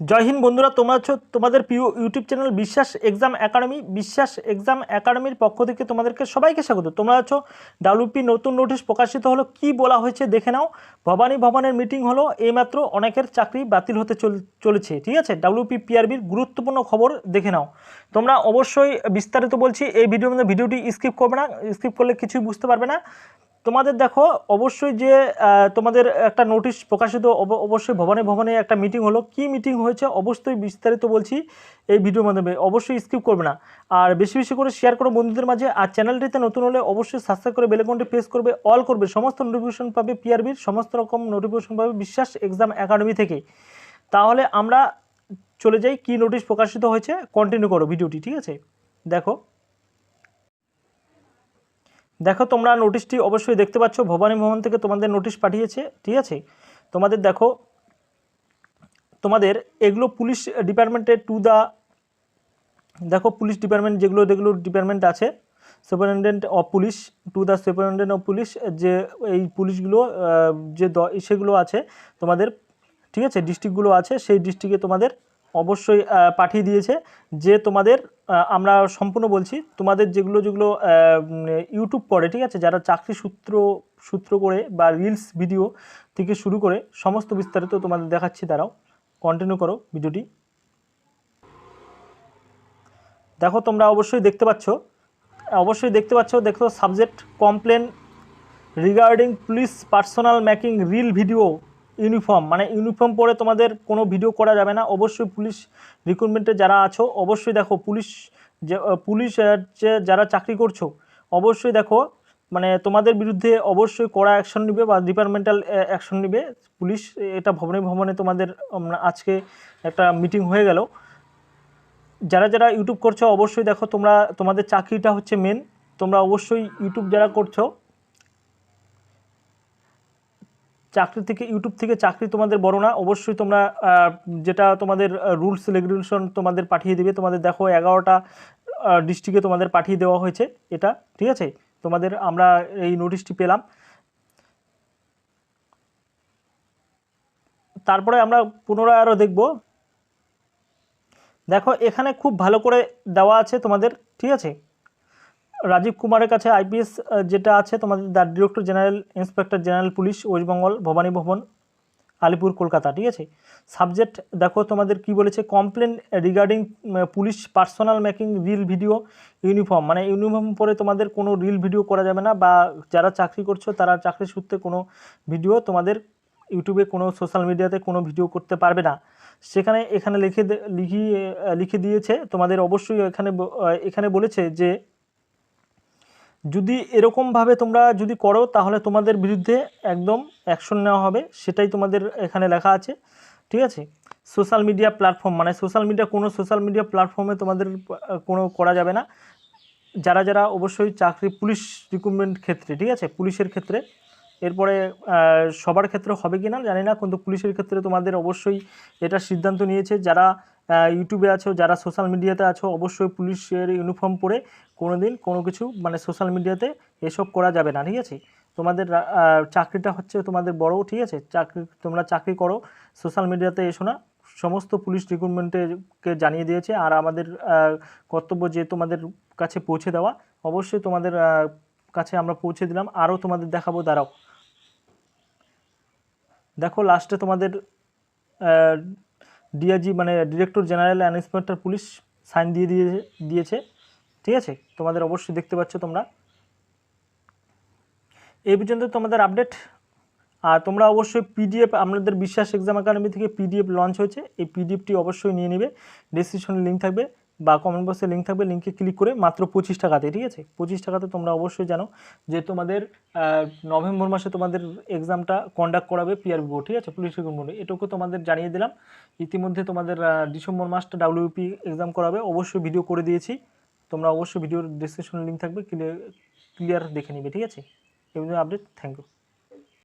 জয় হিন্দ বন্ধুরা, তোমরা হচ্ছে তোমাদের প্রিয় YouTube channel Biswas exam academy. Biswas exam একাডেমির পক্ষ থেকে তোমাদেরকে সবাইকে স্বাগত। তোমরা হচ্ছে ডাব্লিউপি নতুন নোটিশ প্রকাশিত হলো, কি বলা হয়েছে দেখে নাও। ভবানী ভবনের মিটিং হলো, এইমাত্র অনেকের চাকরি বাতিল হতে চলেছে, ঠিক আছে? ডাব্লিউপি পিআরবির গুরুত্বপূর্ণ খবর দেখে নাও। তোমরা অবশ্যই বিস্তারিত বলছি, এই ভিডিওর মধ্যে ভিডিওটি স্কিপ করবে না, স্কিপ করলে কিছুই বুঝতে পারবে না। তোমাদের দেখো, অবশ্যই যে তোমাদের একটা নোটিশ প্রকাশিত অব- অবশ্যই ভবনে ভবনে একটা মিটিং হলো। কি মিটিং হয়েছে? অবশ্যই বিস্তারিত বলছি এই ভিডিওর মাধ্যমে। অবশ্যই স্কিপ করবে না। আর বেশি বেশি করে শেয়ার করো বন্ধুদের মাঝে। আর চ্যানেলটিতে নতুন হলে অবশ্যই সাবস্ক্রাইব করে বেলেকনটি প্রেস করবে। অল করবে। সমস্ত নোটিফিকেশন পাবে পিআরবির সমস্ত রকম নোটিফিকেশন পাবে বিশ্বাস এক্সাম একাডেমি থেকে। তাহলে আমরা চলে যাই কি নোটিশ প্রকাশিত হয়েছে। কন্টিনিউ করো ভিডিওটি ঠিক আছে? দেখো। দেখো, তোমরা নোটিশটি অবশ্যই দেখতে পাচ্ছ। ভবানী ভবন থেকে তোমাদের নোটিশ পাঠিয়েছে, ঠিক আছে? তোমাদের দেখো, তোমাদের এগুলো পুলিশ ডিপার্টমেন্টে টু দ্য দেখো পুলিশ ডিপার্টমেন্ট যেগুলো যেগুলো ডিপার্টমেন্ট আছে superintendent of police to the superintendent of police যে এই পুলিশগুলো যে সেগুলো আছে তোমাদের, ঠিক আছে? ডিস্ট্রিক্টগুলো আছে, সেই ডিস্ট্রিক্টে তোমাদের অবশ্যই পাঠিয়ে দিয়েছে যে তোমাদের আমরা সম্পূর্ণ বলছি, তোমাদের যেগুলো যেগুলো ইউটিউব করে, ঠিক আছে? যারা চাকরি সূত্র সূত্র করে বা রিলস ভিডিও থেকে শুরু করে সমস্ত বিস্তারিত তোমাদের দেখাচ্ছি তারাও কন্টিনিউ করো ভিডিওটি। দেখো, তোমরা অবশ্যই দেখতে পাচ্ছ, অবশ্যই দেখতে পাচ্ছ, দেখো subject complain regarding police personal making reel video uniform মানে ইউনিফর্ম পরে তোমাদের কোনো ভিডিও করা যাবে না। অবশ্যই পুলিশ রিক্রুটমেন্টে যারা আছো, অবশ্যই দেখো পুলিশ যে পুলিশ যারা চাকরি করছ, অবশ্যই দেখো মানে তোমাদের বিরুদ্ধে অবশ্যই কড়া অ্যাকশন নেবে বা ডিপার্টমেন্টাল অ্যাকশন নেবে। পুলিশ এটা ভবনে ভবনে তোমাদের আজকে একটা মিটিং হয়ে গেল। যারা যারা ইউটিউব করছ, অবশ্যই দেখো তোমরা, তোমাদের চাকরিটা হচ্ছে মেন তোমরা অবশ্যই ইউটিউব যারা করছ চাকরি থেকে ইউটিউব থেকে চাকরি তোমাদের বড় না। অবশ্যই তোমরা যেটা তোমাদের রুলস রেগুলেশন তোমাদের পাঠিয়ে দিবে। তোমাদের দেখো এগারোটা ডিস্ট্রিক্টে তোমাদের পাঠিয়ে দেওয়া হয়েছে এটা, ঠিক আছে? তোমাদের আমরা এই নোটিশটি পেলাম। তারপরে আমরা পুনরায় আরও দেখব। দেখো এখানে খুব ভালো করে দেওয়া আছে তোমাদের, ঠিক আছে? রাজীব কুমারের কাছে আইপিএস যেটা আছে, তোমাদের the director general, inspector general police, West Bengal, Bhabani Bhavan, Alipore, Kolkata, ঠিক আছে? সাবজেক্ট, দেখো তোমাদের কি বলেছে complain regarding police personal making reel video uniform মানে ইউনিফর্ম পরে তোমাদের কোনো রিল ভিডিও করা যাবে না, বা যারা চাকরি করছ, তারা চাকরি সূত্রে কোনো ভিডিও তোমাদের ইউটিউবে কোনো সোশ্যাল মিডিয়াতে কোনো ভিডিও করতে পারবে না। সেখানে, এখানে লিখে লিখিয়ে, লিখে দিয়েছে, তোমাদের অবশ্যই এখানে এখানে বলেছে যে যদি এরকমভাবে তোমরা যদি করো, তাহলে তোমাদের বিরুদ্ধে একদম অ্যাকশন নেওয়া হবে। সেটাই তোমাদের এখানে লেখা আছে। ঠিক আছে? সোশ্যাল মিডিয়া প্ল্যাটফর্ম মানে সোশ্যাল মিডিয়া কোনো সোশ্যাল মিডিয়া প্ল্যাটফর্মে তোমাদের কোনো করা যাবে না। যারা যারা অবশ্যই চাকরি পুলিশ রিক্রুটমেন্ট ক্ষেত্রে, ঠিক আছে? পুলিশের ক্ষেত্রে। এরপরে সবার ক্ষেত্রে হবে কি না জানি না, কিন্তু পুলিশের ক্ষেত্রে তোমাদের অবশ্যই এটা সিদ্ধান্ত নিয়েছে। যারা ইউটিউবে আছো, যারা সোশ্যাল মিডিয়াতে আছো, অবশ্যই পুলিশের ইউনিফর্ম পরে কোনো দিন কোনো কিছু মানে সোশ্যাল মিডিয়াতে এসব করা যাবে না, ঠিক আছে? তোমাদের চাকরিটা হচ্ছে তোমাদের বড়, ঠিক আছে? চাকরি, তোমরা চাকরি করো সোশ্যাল মিডিয়াতে এসো না। সমস্ত পুলিশ রিক্রুটমেন্টকে জানিয়ে দিয়েছে, আর আমাদের কর্তব্য যে তোমাদের কাছে পৌঁছে দেওয়া, অবশ্যই তোমাদের কাছে আমরা পৌঁছে দিলাম। আরও তোমাদের দেখাবো, দাঁড়াও। দেখো লাস্টে তোমাদের ডিআইজি মানে director general and inspector police sign দিয়ে দিয়ে, দিয়েছে। ঠিক আছে? তোমাদের অবশ্যই দেখতে পাচ্ছ তোমরা। এই পর্যন্ত তোমাদের আপডেট আর তোমরা অবশ্যই পিডিএফ আমাদের বিশ্বাস এক্সাম একাডেমি থেকে পিডিএফ লঞ্চ হয়েছে। এই পিডিএফটি অবশ্যই নিয়ে নেবে। ডিসক্রিপশনে লিঙ্ক থাকবে। বা কমেন্ট বক্সে লিঙ্ক থাকবে লিঙ্কে ক্লিক করে মাত্র পঁচিশ টাকাতে, ঠিক আছে? পঁচিশ টাকাতে তোমরা অবশ্যই জানো যে তোমাদের নভেম্বর মাসে তোমাদের এক্সামটা কন্ডাক্ট করাবে পিআরবি বোর্ড ঠিক আছে? পুলিশ রিক্রুটমেন্ট এটুকু তোমাদের জানিয়ে দিলাম। ইতিমধ্যে তোমাদের ডিসেম্বর মাসটা ডাব্লিউপি এক্সাম করাবে। অবশ্যই ভিডিও করে দিয়েছি। তোমরা অবশ্যই ভিডিওর ডিসক্রিপশনে লিঙ্ক থাকবে। ক্লিয়ার দেখে নিবে, ঠিক আছে? এই আপডেট থ্যাংক ইউ